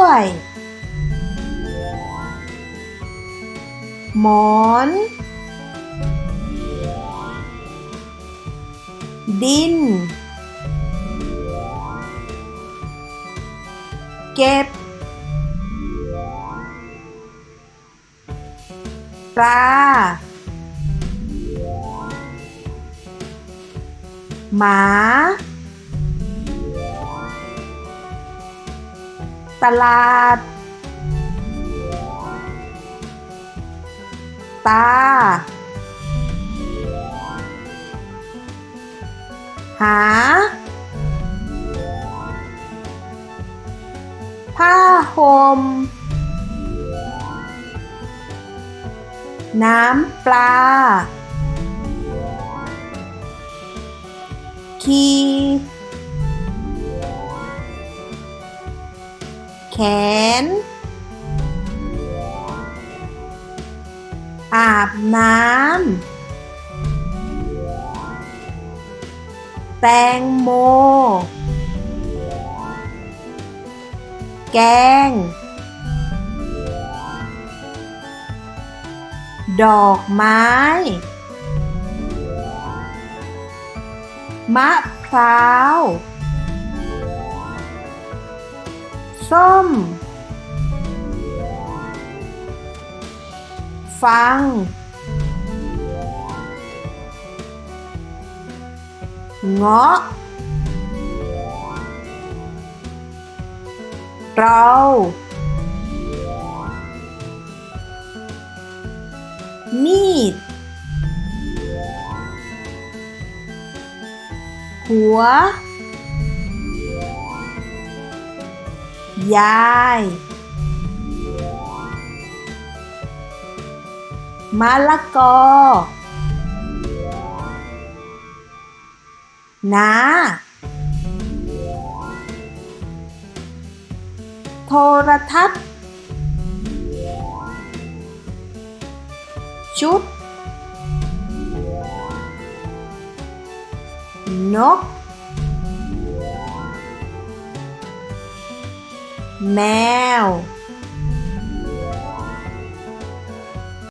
วย หมอน ดิน เก็บ ปลา หมา ตลาด ตา หา ผ้าห่มน้ำปลา คี น อาบน้ำ แตงโม แกง ดอกไม้ มะพร้าว ส้ม ฟัง เงาะเรามีด หัว ยาย มะละกอ นา โทรทัศน์ ชุด นก แมว